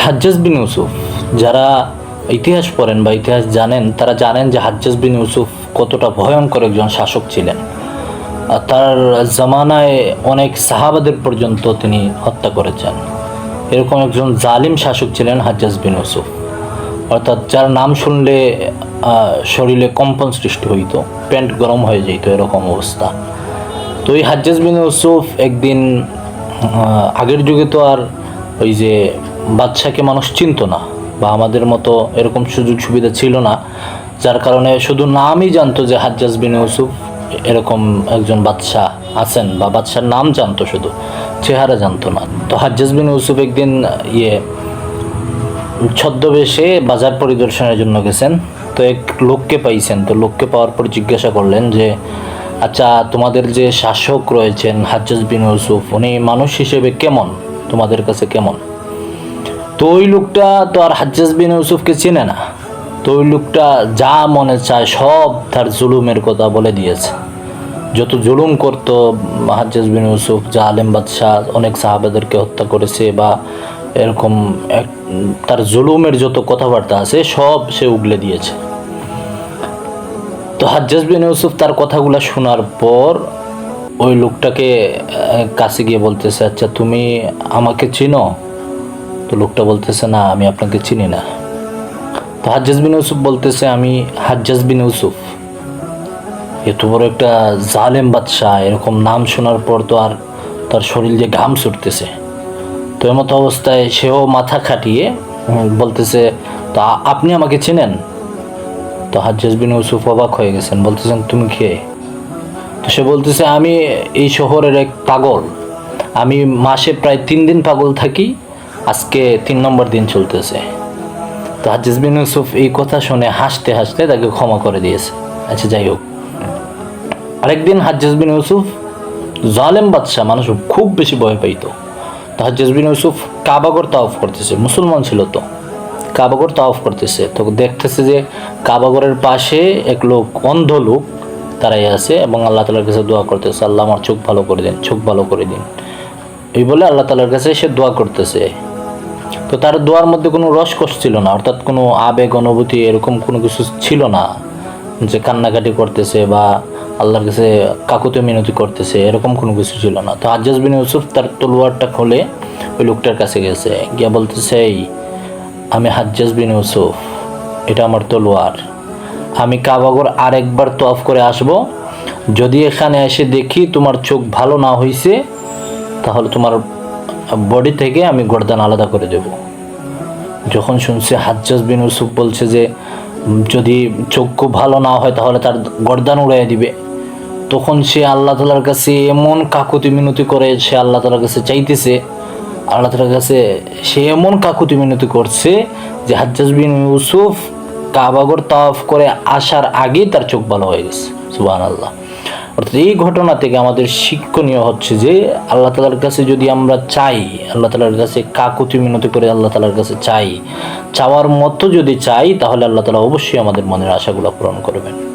হাজ্জাজ বিন ইউসুফ, যারা ইতিহাস পড়েন বা ইতিহাস জানেন, তারা জানেন যে হাজ্জাজ বিন ইউসুফ কতটা ভয়ঙ্কর একজন শাসক ছিলেন। তার জামানায় অনেক সাহাবাদের পর্যন্ত তিনি হত্যা করেছেন। এরকম একজন জালিম শাসক ছিলেন হাজ্জাজ বিন ইউসুফ। অর্থাৎ যার নাম শুনলে শরীরে কম্পন সৃষ্টি হইতো প্যান্ট গরম হয়ে যেত এরকম অবস্থা। তো এই হাজ্জাজ বিন ইউসুফ একদিন আগের যুগে তো আর ওই যে বাদশাকে মানুষ চিনতো না বা আমাদের মতো এরকম সুযোগ সুবিধা ছিল না, যার কারণে শুধু নামই জানতো যে হাজ্জাজ বিন ইউসুফ এরকম একজন বাদশাহ আছেন বা বাদশার নাম জানতো শুধু, চেহারা জানতো না। তো হাজ্জাজ বিন ইউসুফ একদিন ইয়ে ছদ্মবেশে বাজার পরিদর্শনের জন্য গেছেন, তো এক লোককে পাইছেন, তো লোককে পাওয়ার পর জিজ্ঞাসা করলেন যে আচ্ছা তোমাদের যে শাসক রয়েছেন হাজ্জাজ বিন ইউসুফ, উনি মানুষ হিসেবে কেমন? তোমাদের কাছে কেমন? তো ওই লোকটা তো আর হাজ্জাজ বিন ইউসুফকে চেনে না। তো ওই লোকটা যা মনে চায় সব তার জুলুমের কথা বলে দিয়েছে। যত জুলুম করতো হাজ্জাজ বিন ইউসুফ, যা আলেম বাদশাহ, অনেক সাহাবাদেরকে হত্যা করেছে বা এরকম এক তার জুলুমের যত কথাবার্তা আছে সব সে উগলে দিয়েছে। তো হাজ্জাজ বিন ইউসুফ তার কথাগুলো শোনার পর ওই লোকটাকে কাছে গিয়ে বলতেছে আচ্ছা তুমি আমাকে চিনো? তো লোকটা বলতেছে, না, আমি আপনাকে চিনি না। তো হাজ্জাজ বিন ইউসুফ বলতেছে, আমি হাজ্জাজ বিন ইউসুফ। এত বড় একটা জালেম বাদশাহ, এরকম নাম শোনার পর তো আর তার শরীর দিয়ে ঘাম ছুটতেছে। তো এমত অবস্থায় সেও মাথা খাটিয়ে বলতেছে, তা আপনি আমাকে চেনেন? তো হাজ্জাজ বিন ইউসুফ অবাক হয়ে গেছেন, বলতেছেন, তুমি কে? তো সে বলতেছে, আমি এই শহরের এক পাগল। আমি মাসে প্রায় তিন দিন পাগল থাকি আজকে তিন নম্বর দিন চলতেছে। তো হাজ্জাজ বিন ইউসুফ এই কথা শুনে হাসতে হাসতে তাকে ক্ষমা করে দিয়েছে। আচ্ছা যাই হোক। আরেকদিন হাজ্জাজ বিন ইউসুফ জালেম বাদশাহ, মানুষ খুব বেশি ভয় পাইতো। তো হাজ্জাজ বিন ইউসুফ কাবাগর তাওফ করতেছে, মুসলমান ছিল তো। কাবাগর তাওফ করতেছে, তো দেখতেছে যে কাবাগরের পাশে এক লোক, অন্ধ লোক তারাই আছে এবং আল্লাহ তালার কাছে দোয়া করতেছে, আল্লাহ আমার চোখ ভালো করে দিন, চোখ ভালো করে দিন। এই বলে আল্লাহ তালার কাছে সে দোয়া করতেছে। তো তার দোয়ার মধ্যে কোনো রসকস ছিল না, অর্থাৎ কোনো আবেগ, অনুভূতি এরকম কোনো কিছু ছিল না যে কান্নাকাটি করতেছে বা আল্লাহর কাছে কাকুতে মিনতি করতেছে, এরকম কোনো কিছু ছিল না। তো আজ্জাজ বিন ইউসুফ তার তলোয়ারটা খুলে ওই লোকটার কাছে গেছে, গিয়া বলতেছে, এই, আমি হাজ্জাজ বিন ইউসুফ, এটা আমার তলোয়ার। আমি কাবাগর আরেকবার তফ করে আসব। যদি এখানে এসে দেখি তোমার চোখ ভালো না হইছে, তাহলে তোমার বডি থেকে আমি গর্দান আলাদা করে দেব। যখন শুনছে হাজ্জাজ বিন ইউসুফ বলছে যে যদি চক্ষু ভালো না হয় তাহলে তার গর্দান উড়াইয়া দিবে। তখন সে আল্লাহ তালার কাছে এমন কাকুতি মিনতি করে, সে আল্লাহ তালার কাছে চাইতেছে, আল্লাহ তালার কাছে সে এমন কাকুতি মিনতি করছে যে হাজ্জাজ বিন ইউসুফ কাবাগর তাওয়াফ করে আসার আগেই তার চোখ ভালো হয়ে গেছে। সুবাহ আল্লাহ অর্থাৎ এই ঘটনা থেকে আমাদের শিক্ষণীয় হচ্ছে যে আল্লাহ তালার কাছে যদি আমরা চাই, আল্লাহ তালার কাছে কাকুতি মিনতি করে আল্লাহ তালার কাছে চাই, চাওয়ার মতো যদি চাই, তাহলে আল্লাহ তালা অবশ্যই আমাদের মনের আশাগুলো পূরণ করবেন।